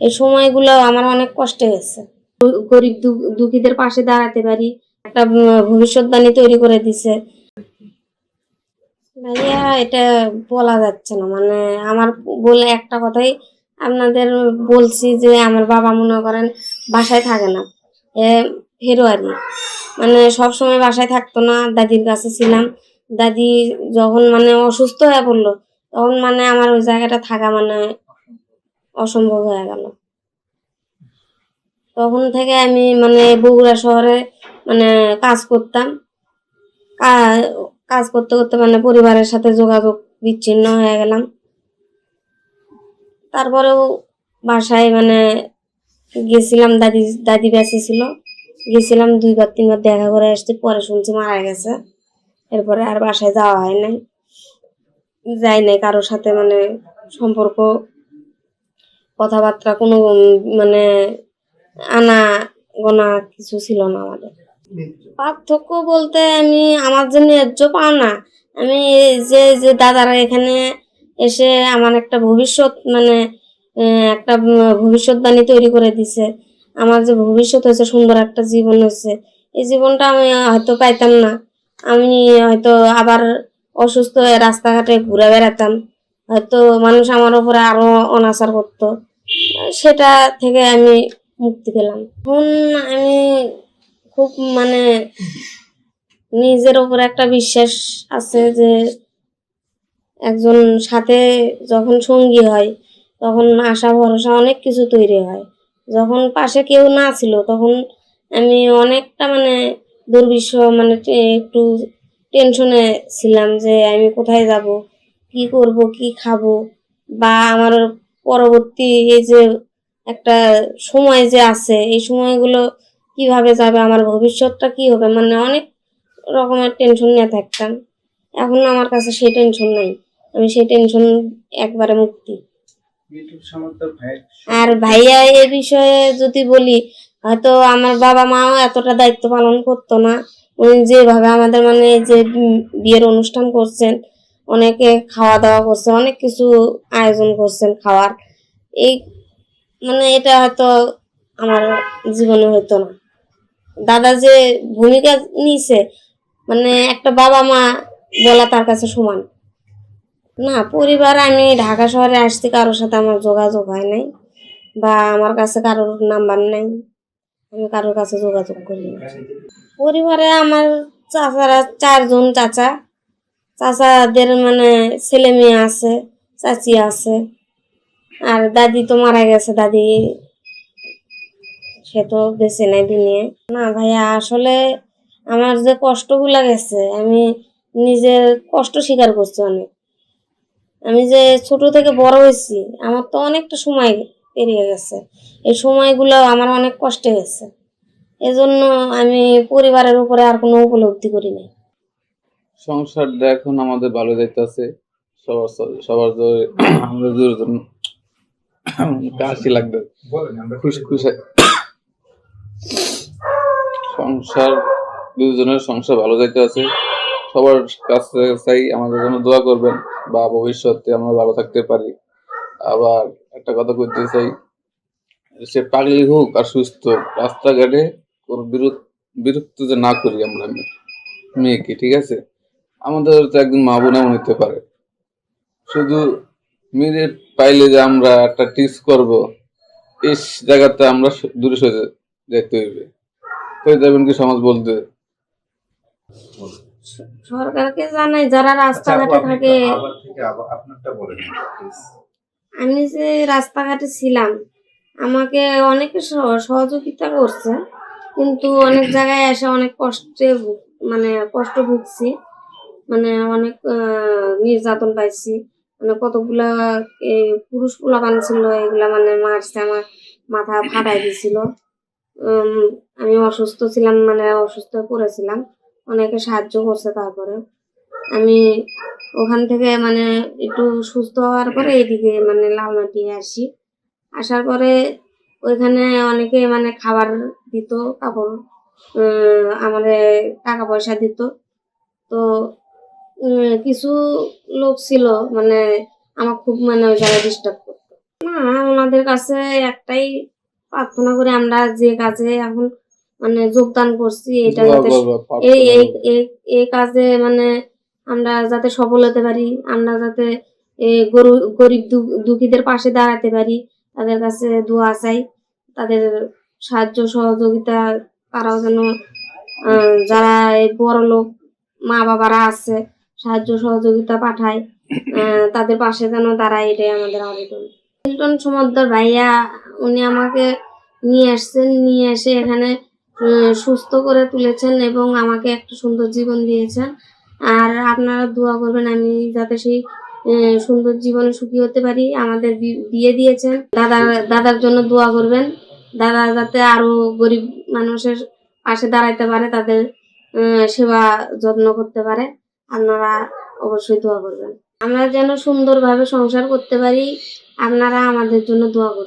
এই সময়গুলো আমার অনেক কষ্টে গ- গরিব দুঃখীদের পাশে দাঁড়াতে পারি, একটা ভবিষ্যৎবাণী তৈরি করে দিছে। ভাইয়া, এটা বলা যাচ্ছে না মানে আমার বলে একটা কথাই আপনাদের বলছি যে আমার বাবা মনে করেন বাসায় থাকে না, এ ফেরোয়ারি। মানে সব সময় বাসায় থাকতো না, দাদির কাছে ছিলাম। দাদি যখন মানে অসুস্থ হয়ে পড়ল, তখন মানে আমার ওই জায়গাটা থাকা মানে অসম্ভব হয়ে গেল। তখন থেকে আমি মানে বগুড়া শহরে মানে কাজ করতাম। কাজ করতে করতে মানে পরিবারের সাথে যোগাযোগ বিচ্ছিন্ন হয়ে গেলাম। তারপরেও বাসায় মানে গেছিলাম, দাদি দাদি বেঁচে ছিল। গেছিলাম দুইবার, তিনবার দেখা করে আসতে, পরে শুনছি মারা গেছে। এরপরে আর বাসায় যাওয়া হয় নাই। যাই নাই, কারোর সাথে মানে সম্পর্ক কথাবার্তা কোনো মানে আনা গোনা কিছু ছিল না আমাদের। পার্থক্য বলতে আমি আমার যে ন্যায্য পাও না আমি যে যে দাদারা এখানে এসে আমার একটা ভবিষ্যৎ মানে একটা ভবিষ্যৎবাণী তৈরি করে দিছে। আমার যে ভবিষ্যৎ হয়েছে, সুন্দর একটা জীবন হয়েছে। এই জীবনটা আমি হয়তো পাইতাম না। আমি হয়তো আবার অসুস্থ হয়ে রাস্তাঘাটে ঘুরে বেড়াতাম। হয়তো মানুষ আমার উপরে আরও অনাচার করতো। সেটা থেকে আমি মুক্তি পেলাম। এখন আমি খুব মানে নিজের উপর একটা বিশ্বাস আছে যে একজন সাথে যখন সঙ্গী হয়, তখন আশা, ভরসা অনেক কিছু তৈরি হয়। যখন পাশে কেউ না ছিল, তখন আমি অনেকটা মানে দুর্বিষ মানে একটু টেনশনে ছিলাম যে আমি কোথায় যাব, কি করব, কি খাব বা আমার পরবর্তী এই যে একটা সময় যে আছে এই সময়গুলো কীভাবে যাবে আমার ভবিষ্যৎটা কি হবে? মানে অনেক রকমের টেনশন নিয়ে থাকতাম। এখন আমার কাছে সেই টেনশন নাই। আমি সেই টেনশন একবারে মুক্তি। আর ভাইয়া এ বিষয়ে যদি বলি হয়তো আমার বাবা মাও এতটা দায়িত্ব পালন করতো না। উনি যেভাবে আমাদের মানে যে বিয়ের অনুষ্ঠান করছেন অনেকে খাওয়া দাওয়া করছে অনেক কিছু আয়োজন করছেন খাওয়ার, এই মানে এটা হয়তো আমার জীবনে হতো না। দাদা যে ভূমিকা নিয়েছে মানে একটা বাবা মা বলা তার কাছে সমান। না, পরিবার, আমি ঢাকা শহরে আসছি, কারোর সাথে আমার যোগাযোগ হয় নাই বা আমার কাছে কারোর নাম্বার নাই। আমি কারোর কাছে যোগাযোগ করি না। পরিবারে আমার চাচারা চারজন চাচা। চাচাদের মানে ছেলে মেয়ে আছে। চাচি আছে। আর দাদি তো মারা গেছে, দাদি সে তো বেঁচে নাই দুনিয়ায়। না ভাইয়া, আসলে আমার যে কষ্টগুলা গেছে, আমি নিজের কষ্ট স্বীকার করছি অনেক। আমি যে ছোট থেকে বড় হয়েছি, আমার তো অনেকটা সময় পেরিয়ে গেছে। এই সময়গুলো আমার অনেক কষ্টে গেছে। এজন্য আমি পরিবারের উপরে আর কোনো উপলব্ধি করি নাই। সংসারটা এখন আমাদের ভালো যাইতেছে। সবার সবার জোরে আমাদের দুজন কাশি লাগবে। খুশখুশে সংসার দুজনের সংসার ভালো যাইতে আছে। সবার কাছে চাই আমাদের জন্য দোয়া করবেন। বা ভবিষ্যতে আমরা ভালো থাকতে পারি। আবার একটা কথা করতে চাই সে পাগলি হোক আর সুস্থ রাস্তাঘাটে কোনো বিরক্ত বিরক্ত যে না করি আমরা মেয়ে- মেয়েকে ঠিক আছে? আমাদের তো একদিন মা বোন এমন হইতে পারে। শুধু মেরে পাইলে যে আমরা একটা টিস করব এই জায়গাতে আমরা দূরে সরে যেতে হইবে তো যাবেন কি সমাজ বলতে সরকারকে জানাই যারা রাস্তাঘাটে থাকে আবার থেকে আবার আপনারটা বলেন please। আমি যে রাস্তাঘাটে ছিলাম আমাকে অনেকে সহ- সহযোগিতা করছে কিন্তু অনেক জায়গায় এসে অনেক কষ্টে মানে কষ্ট ভুগছি মানে অনেক আহ, নির্যাতন পাইছি মানে কতগুলা পুরুষ পোলাপান ছিল এগুলা মানে মারছে আমার মাথা ফাটাই দিছিল। আমি অসুস্থ ছিলাম মানে অসুস্থ পড়েছিলাম। অনেকে সাহায্য করছে তারপরে। আমি ওখান থেকে মানে একটু সুস্থ হওয়ার পরে এইদিকে মানে লালমাটি আসি। আসার পরে ওইখানে অনেকে মানে খাবার দিত, কাপড় আমাদের টাকা পয়সা দিত। তো কিছু লোক ছিল মানে আমার খুব মানে ওই জায়গায় ডিস্টার্ব করতো। না ওনাদের কাছে একটাই প্রার্থনা করে আমরা যে কাজে এখন মানে যোগদান করছি এটা যাতে এই এই কাজে মানে আমরা যাতে সফল হতে পারি আমরা যাতে গরিব দুঃখীদের পাশে দাঁড়াতে পারি তাদের কাছে দোয়া চাই তাদের সাহায্য সহযোগিতা তারাও যেন যারা এই বড় লোক মা বাবারা আছে সাহায্য সহযোগিতা পাঠায় তাদের পাশে যেন দাঁড়ায়, এটাই আমাদের আবেদন। মিল্টন সমদ্দর ভাইয়া, উনি আমাকে নিয়ে আসছেন, নিয়ে এসে এখানে সুস্থ করে তুলেছেন এবং আমাকে একটা সুন্দর জীবন দিয়েছেন। আর আপনারা দোয়া করবেন, আমি যাতে সেই সুন্দর জীবনে সুখী হতে পারি। আমাদের বিয়ে দিয়েছেন। দাদা, দাদার জন্য দোয়া করবেন। দাদা যাতে আরও গরিব মানুষের পাশে দাঁড়াইতে পারে, তাদের সেবা যত্ন করতে পারে। আপনারা অবশ্যই দোয়া করবেন। আমরা যেন সুন্দরভাবে সংসার করতে পারি, আপনারা আমাদের জন্য দোয়া করবেন